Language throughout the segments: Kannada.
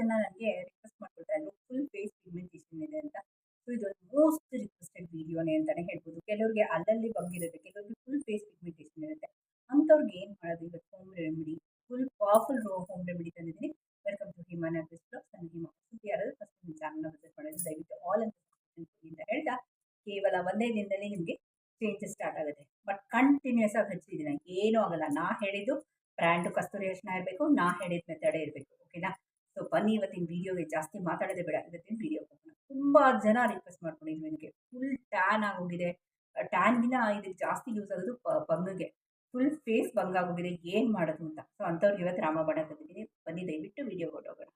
ಜನ ನನಗೆ ರಿಕ್ವೆಸ್ಟ್ ಮಾಡ್ಕೊಳ್ತಾರೆ ಫುಲ್ ಫೇಸ್ ಪಿಗ್ಮೆಂಟೇಷನ್ ಇದೆ ಅಂತ. ಸೊ ಇದು ಮೋಸ್ಟ್ ರಿಕ್ವೆಸ್ಟೆಡ್ ವಿಡಿಯೋನೇ ಅಂತಲೇ ಹೇಳ್ಬೋದು. ಕೆಲವ್ರಿಗೆ ಅಲ್ಲಲ್ಲಿ ಬಂಗಿರುತ್ತೆ ಕೆಲವ್ರಿಗೆ ಫುಲ್ ಫೇಸ್ ಪಿಗ್ಮೆಂಟೇಷನ್ ಇರುತ್ತೆ. ಅಂಥವ್ರಿಗೆ ಏನು ಮಾಡೋದು? ಇವತ್ತು home remedy full powerful home remedy ತಂದಿದ್ದೀನಿ. ವೆಲ್ಕಮ್ ಟು ಹಿಮಾನ ಬ್ಲಾಗ್ ನಾನು ಹಿಮ ಯಾರಾದರೂ ಫಸ್ಟ್ ನಿಮ್ಮ ಚಾನಲ್ನ ವಿಸಿಟ್ ಮಾಡೋದು ದಯವಿಟ್ಟು ಆಲ್ ಅಂತ ಹೇಳ್ತಾ, ಕೇವಲ ಒಂದೇ ದಿನದಲ್ಲಿ ನಿಮಗೆ ಚೇಂಜಸ್ ಸ್ಟಾರ್ಟ್ ಆಗುತ್ತೆ. ಬಟ್ ಕಂಟಿನ್ಯೂಸ್ ಆಗಿ ಹಚ್ಚಿದ್ದೀನಿ. ಏನೂ ಆಗಲ್ಲ. ನಾ ಹೇಳಿದ್ದು ಬ್ರ್ಯಾಂಡು ಕಸ್ತೂರಿ ಅರ್ಶಿನ ಇರಬೇಕು, ನಾ ಹೇಳಿದ ಮೆಥಡೇ ಇರಬೇಕು. ಓಕೆನಾ ಬನ್ನಿ ಇವತ್ತಿನ ವೀಡಿಯೋಗೆ ಜಾಸ್ತಿ ಮಾತಾಡೋದೇ ಬೇಡ. ಇವತ್ತಿನ ವೀಡಿಯೋ ಹೋಗೋಣ. ತುಂಬ ಜನ ರಿಕ್ವೆಸ್ಟ್ ಮಾಡ್ಕೊಂಡಿದ್ವಿ ನನಗೆ ಫುಲ್ ಟ್ಯಾನ್ ಆಗೋಗಿದೆ. ಟ್ಯಾನ್ಗಿನ ಇದಕ್ಕೆ ಜಾಸ್ತಿ ಯೂಸ್ ಆಗೋದು ಬಂಗಗೆ ಫುಲ್ ಫೇಸ್ ಬಂಗಾಗೋಗಿದೆ ಏನು ಮಾಡೋದು ಅಂತ. ಸೊ ಅಂಥವ್ರಿಗೆ ಇವತ್ತು ರಾಮಬಾಣ ತಂದಿದ್ದೀನಿ ಬನ್ನಿ, ದಯವಿಟ್ಟು ವೀಡಿಯೋ ಕೊಟ್ಟೋಗೋಣ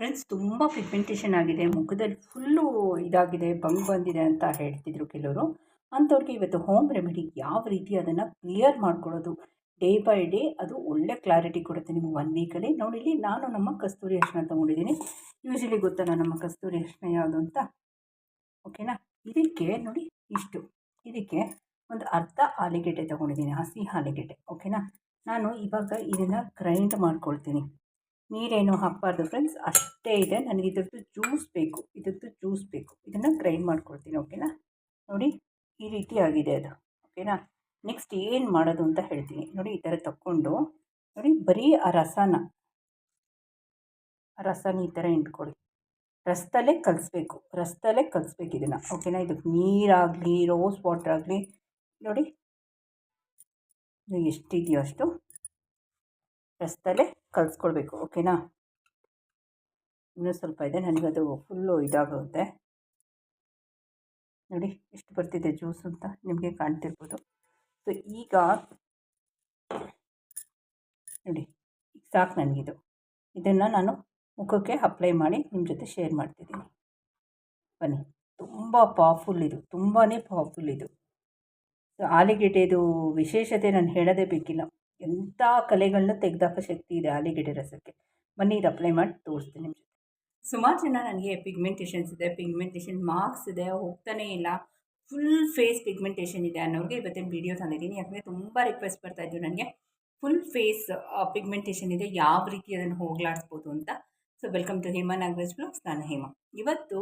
ಫ್ರೆಂಡ್ಸ್ ತುಂಬ ಪಿಗ್ಮೆಂಟೇಷನ್ ಆಗಿದೆ. ಮುಖದಲ್ಲಿ ಫುಲ್ಲು ಇದಾಗಿದೆ. ಬಂಗ್ ಬಂದಿದೆ ಅಂತ ಹೇಳ್ತಿದ್ರು ಕೆಲವರು. ಅಂಥವ್ರಿಗೆ ಇವತ್ತು ಹೋಮ್ ರೆಮಿಡಿ ಯಾವ ರೀತಿ ಅದನ್ನು ಕ್ಲಿಯರ್ ಮಾಡ್ಕೊಳ್ಳೋದು? ಡೇ ಬೈ ಡೇ ಅದು ಒಳ್ಳೆ ಕ್ಲಾರಿಟಿ ಕೊಡುತ್ತೆ ನಿಮಗೆ ಒನ್ ವೀಕಲ್ಲಿ ನೋಡಿ, ಇಲ್ಲಿ ನಾನು ನಮ್ಮ ಕಸ್ತೂರಿ ಅರಿಶಿನ ತೊಗೊಂಡಿದ್ದೀನಿ. ಯೂಶಲಿ ಗೊತ್ತಲ್ಲ ನಮ್ಮ ಕಸ್ತೂರಿ ಅರಿಶಿನ ಯಾವುದು ಅಂತ? ಓಕೆನಾ ಇದಕ್ಕೆ ನೋಡಿ ಇಷ್ಟು. ಇದಕ್ಕೆ ಒಂದು ಅರ್ಧ ಆಲಿಗೆಡ್ಡೆ ತೊಗೊಂಡಿದ್ದೀನಿ, ಹಸಿ ಆಲಿಗೆಡ್ಡೆ. ಓಕೆನಾ ನಾನು ಇವಾಗ ಇದನ್ನು ಗ್ರೈಂಡ್ ಮಾಡ್ಕೊಳ್ತೀನಿ. ನೀರೇನು ಹಾಕಬಾರ್ದು ಫ್ರೆಂಡ್ಸ್ ಅಷ್ಟೇ ಇದೆ. ನನಗೆ ಇದ್ರದ್ದು ಜ್ಯೂಸ್ ಬೇಕು. ಇದ್ರದ್ದು ಜ್ಯೂಸ್ ಬೇಕು. ಇದನ್ನು ಗ್ರೈಂಡ್ ಮಾಡ್ಕೊಳ್ತೀನಿ. ಓಕೆನಾ ನೋಡಿ, ಈ ರೀತಿ ಆಗಿದೆ ಅದು ಓಕೆನಾ ನೆಕ್ಸ್ಟ್ ಏನು ಮಾಡೋದು ಅಂತ ಹೇಳ್ತೀನಿ. ನೋಡಿ ಈ ಥರ ತಕ್ಕೊಂಡು, ನೋಡಿ ಬರೀ ಆ ರಸನ. ರಸನ ಈ ಥರ ಇಟ್ಕೊಳ್ಳಿ. ರಸದಲ್ಲೇ ಕಲಿಸ್ಬೇಕು. ರಸದಲ್ಲೇ ಕಲಿಸ್ಬೇಕು ಇದನ್ನು. ಓಕೆನಾ ಇದಕ್ಕೆ ನೀರಾಗಲಿ ರೋಸ್ ವಾಟರ್ ಆಗಲಿ, ನೋಡಿ. ಎಷ್ಟಿದೆಯೋ ಅಷ್ಟು ರಸದಲ್ಲೇ ಕಲಿಸ್ಕೊಳ್ಬೇಕು. ಓಕೆನಾ ಇನ್ನೂ ಸ್ವಲ್ಪ ಇದೆ. ನನಗದು ಫುಲ್ಲು ಇದಾಗುತ್ತೆ. ನೋಡಿ, ಎಷ್ಟು ಬರ್ತಿದೆ ಜ್ಯೂಸ್ ಅಂತ ನಿಮಗೆ ಕಾಣ್ತಿರ್ಬೋದು. ಸೊ ಈಗ ನೋಡಿ ಸಾಕು ನನಗಿದು. ಇದನ್ನು ನಾನು ಮುಖಕ್ಕೆ ಅಪ್ಲೈ ಮಾಡಿ ನಿಮ್ಮ ಜೊತೆ ಶೇರ್ ಮಾಡ್ತಿದ್ದೀನಿ. ಬನ್ನಿ. ತುಂಬ ಪವರ್ಫುಲ್ ಇದು. ತುಂಬಾ ಪವರ್ಫುಲ್ ಇದು. ಸೊ ಆಲಿಗೆಡ್ಡೆದು ವಿಶೇಷತೆ ನಾನು ಹೇಳೋದೇ ಬೇಕಿಲ್ಲ. ಎಂಥ ಕಲೆಗಳನ್ನ ತೆಗೆದಾಕೋ ಶಕ್ತಿ ಇದೆ ಆಲಿಗೆಡ್ಡೆ ರಸಕ್ಕೆ. ಬನ್ನಿ, ಇದು ಅಪ್ಲೈ ಮಾಡಿ ತೋರಿಸ್ತೀನಿ ನಿಮ್ಮ ಜೊತೆ. ಸುಮಾರು ಜನ ನನಗೆ ಪಿಗ್ಮೆಂಟೇಷನ್ಸ್ ಇದೆ ಪಿಗ್ಮೆಂಟೇಷನ್ ಮಾರ್ಕ್ಸ್ ಇದೆ, ಹೋಗ್ತಾನೇ ಇಲ್ಲ. ಫುಲ್ ಫೇಸ್ ಪಿಗ್ಮೆಂಟೇಷನ್ ಇದೆ ಅನ್ನೋರಿಗೆ ಇವತ್ತಿನ ವೀಡಿಯೋ ತಂದಿದ್ದೀನಿ. ಯಾಕಂದರೆ ತುಂಬ ರಿಕ್ವೆಸ್ಟ್ ಬರ್ತಾಯಿದ್ದು ನನಗೆ. ಫುಲ್ ಫೇಸ್ ಪಿಗ್ಮೆಂಟೇಷನ್ ಇದೆ. ಯಾವ ರೀತಿ ಅದನ್ನು ಹೋಗ್ಲಾಡಿಸ್ಬೋದು ಅಂತ. So welcome to Hema Nagaraj blogs ನಾನು ಹೇಮಾ. ಇವತ್ತು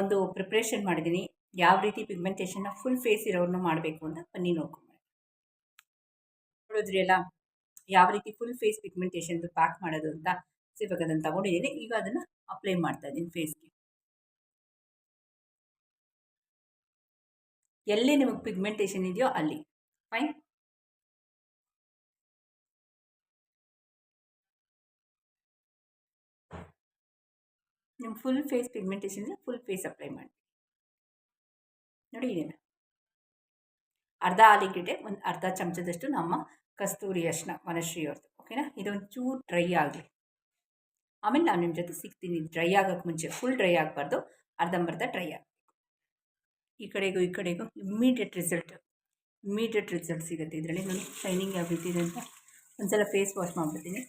ಒಂದು ಪ್ರಿಪ್ರೇಷನ್ ಮಾಡಿದ್ದೀನಿ. ಯಾವ ರೀತಿ ಪಿಗ್ಮೆಂಟೇಷನ್ನ ಫುಲ್ ಫೇಸ್ ಇರೋರನ್ನ ಮಾಡಬೇಕು ಅಂತ ಬನ್ನಿ ನೋಡ್ಕೊಂಡು ನೋಡಿದ್ರಿ ಅಲ್ಲ? ಯಾವ ರೀತಿ ಫುಲ್ ಫೇಸ್ ಪಿಗ್ಮೆಂಟೇಷನ್ದು ಪ್ಯಾಕ್ ಮಾಡೋದು ಅಂತ. ಸೊ ಇವಾಗ ಅದನ್ನು ತಗೊಂಡಿದ್ದೀನಿ. ಈಗ ಅದನ್ನು ಅಪ್ಲೈ ಮಾಡ್ತಾ ಇದ್ದೀನಿ ಫೇಸ್ಗೆ ಎಲ್ಲಿ ನಿಮಗೆ ಪಿಗ್ಮೆಂಟೇಷನ್ ಇದೆಯೋ ಅಲ್ಲಿ. ಫೈನ್ ನಿಮ್ಮ full face pigmentation full face apply ಮಾಡಿ ನೋಡಿ ಇದನ್ನು ಅರ್ಧ ಆಲಿಗೆಡ್ಡೆ ಒಂದು ಅರ್ಧ ಚಮಚದಷ್ಟು ನಮ್ಮ ಕಸ್ತೂರಿ ಅರ್ಶನ ಮನಶ್ರೀ ಅವ್ರದ್ದು ಓಕೆನಾ ಇದೊಂದು ಚೂರು ಡ್ರೈ ಆಗಲಿ. ಆಮೇಲೆ ನಾನು ನಿಮ್ಮ ಜೊತೆ ಸಿಗ್ತೀನಿ ಡ್ರೈ ಆಗೋಕ್ಕೆ ಮುಂಚೆ ಫುಲ್ ಡ್ರೈ ಆಗಬಾರ್ದು, ಅರ್ಧಂಬರ್ಧ ಡ್ರೈ ಆಗ ಈ ಕಡೆಗೂ ಈ ಕಡೆಗೂ ಇಮ್ಮಿಡಿಯೇಟ್ ರಿಸಲ್ಟ್ ಇಮ್ಮಿಡಿಯೇಟ್ ರಿಸಲ್ಟ್ ಸಿಗುತ್ತೆ ಇದರಲ್ಲಿ. ನಾನು ಶೈನಿಂಗ್ ಯಾವ ರೀತಿ ಇದೆ ಅಂತ ಒಂದ್ಸಲ ಫೇಸ್ ವಾಶ್ ಮಾಡಿಬಿಡ್ತೀನಿ.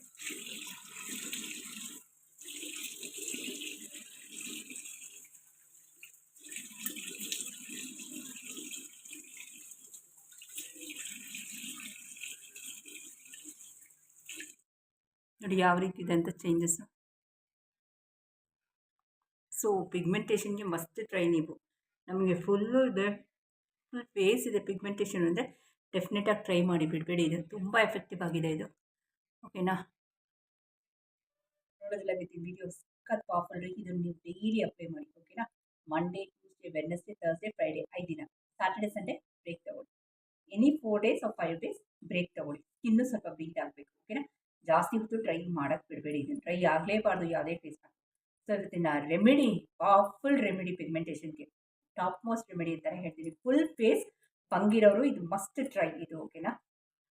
ನೋಡಿ ಯಾವ ರೀತಿ ಇದೆ ಅಂತ ಚೇಂಜಸ್ಸು ಸೊ ಪಿಗ್ಮೆಂಟೇಷನ್ಗೆ ಮಸ್ಟ್ ಟ್ರೈ ನೀವು. ನಮಗೆ ಫುಲ್ಲು ಇದೆ. ಫುಲ್ ಫೇಸ್ ಇದೆ ಪಿಗ್ಮೆಂಟೇಷನ್ ಅಂದರೆ ಡೆಫಿನೆಟಾಗಿ ಟ್ರೈ ಮಾಡಿ ಬಿಡಬೇಡಿ ಇದು. ತುಂಬ ಎಫೆಕ್ಟಿವ್ ಆಗಿದೆ ಇದು. ಓಕೆನಾ ನೋಡೋದಿಲ್ಲ ವಿತ್ ವಿಡಿಯೋ ಸಖತ್ ಪಾಪಲ್ ಇದನ್ನು ನೀವು ಡೈಲಿ ಅಪ್ಲೈ ಮಾಡಿ. ಓಕೆನಾ Monday Tuesday Wednesday Thursday Friday ಐದು ದಿನ. ಸ್ಯಾಟರ್ಡೇ ಸಂಡೇ ಬ್ರೇಕ್ ತಗೊಳ್ಳಿ. Any four days of five days break ತಗೊಳ್ಳಿ. ಇನ್ನೂ ಸ್ವಲ್ಪ ಬೀಟ್ ಆಗಬೇಕು. ಓಕೆನಾ ಜಾಸ್ತಿ ಹೊತ್ತು ಟ್ರೈ ಮಾಡೋಕ್ಕೆ ಬಿಡಬೇಡಿ ಇದನ್ನು. ಟ್ರೈ ಆಗಲೇಬಾರ್ದು, ಯಾವುದೇ ಫೇಸ್ ಸೊ ಇವತ್ತಿನ ರೆಮಿಡಿ ಪವರ್ಫುಲ್ ರೆಮಿಡಿ ಪಿಗ್ಮೆಂಟೇಷನ್ಗೆ ಟಾಪ್ ಮೋಸ್ಟ್ ರೆಮಿಡಿ ಅಂತ ಹೇಳ್ತೀನಿ ಫುಲ್ ಫೇಸ್ ಬಂಗಿರೋರು ಇದು ಮಸ್ಟ್ ಟ್ರೈ ಇದು ಓಕೆನಾ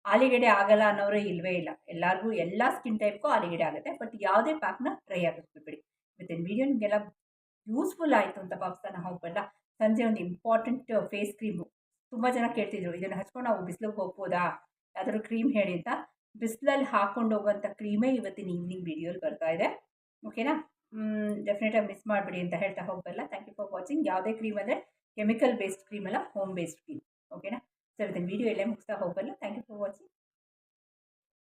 ಆಲಿಗಡೆ ಆಗಲ್ಲ ಅನ್ನೋರು ಇಲ್ಲವೇ ಇಲ್ಲ. ಎಲ್ಲರಿಗೂ ಎಲ್ಲ ಸ್ಕಿನ್ ಟೈಪ್ಗೂ ಆಲಿಗಡೆ ಆಗುತ್ತೆ. ಬಟ್ ಯಾವುದೇ ಪ್ಯಾಕ್ನ ಟ್ರೈ ಆಗುತ್ತೆ ಬಿಡಿ. ಮತ್ತೆ ವಿಡಿಯೋ ನಿಮಗೆಲ್ಲ ಯೂಸ್ಫುಲ್ ಆಯಿತು ಅಂತ ಭಾವಿಸ್ತಾನೆ ಹೋಗಲ್ಲ ಸಂಜೆ ಒಂದು ಇಂಪಾರ್ಟೆಂಟ್ ಫೇಸ್ ಕ್ರೀಮು ತುಂಬ ಜನ ಕೇಳ್ತಿದ್ರು. ಇದನ್ನು ಹಚ್ಕೊಂಡು ನಾವು ಬಿಸಿಲಿಗೆ ಹೋಗ್ಬೋದಾ? ಯಾವ್ದಾದ್ರು ಕ್ರೀಮ್ ಹೇಳಿ ಅಂತ. ಬಿಸಿಲಲ್ಲಿ ಹಾಕ್ಕೊಂಡು ಹೋಗುವಂಥ ಕ್ರೀಮೇ ಇವತ್ತಿನ ಈವ್ನಿಂಗ್ ವಿಡಿಯೋಲಿ ಬರ್ತಾ ಇದೆ. ಓಕೆನಾ ಡೆಫಿನೆಟಾಗಿ ಮಿಸ್ ಮಾಡಬೇಡಿ ಅಂತ ಹೇಳ್ತಾ ಹೋಗಬಲ್ಲ ಥ್ಯಾಂಕ್ ಯು ಫಾರ್ ವಾಚಿಂಗ್ ಯಾವುದೇ ಕ್ರೀಮ್ ಅಂದರೆ ಕೆಮಿಕಲ್ ಬೇಸ್ಡ್ ಕ್ರೀಮ್ ಅಲ್ಲ ಹೋಮ್ ಬೇಸ್ಡ್ ಕ್ರೀಮ್ ಓಕೆನಾ ಸರ್ ಇದನ್ನು ವೀಡಿಯೋ ಎಲ್ಲೇ ಮುಗಿಸ್ತಾ ಹೋಗಬಲ್ಲ ಥ್ಯಾಂಕ್ ಯು ಫಾರ್ ವಾಚಿಂಗ್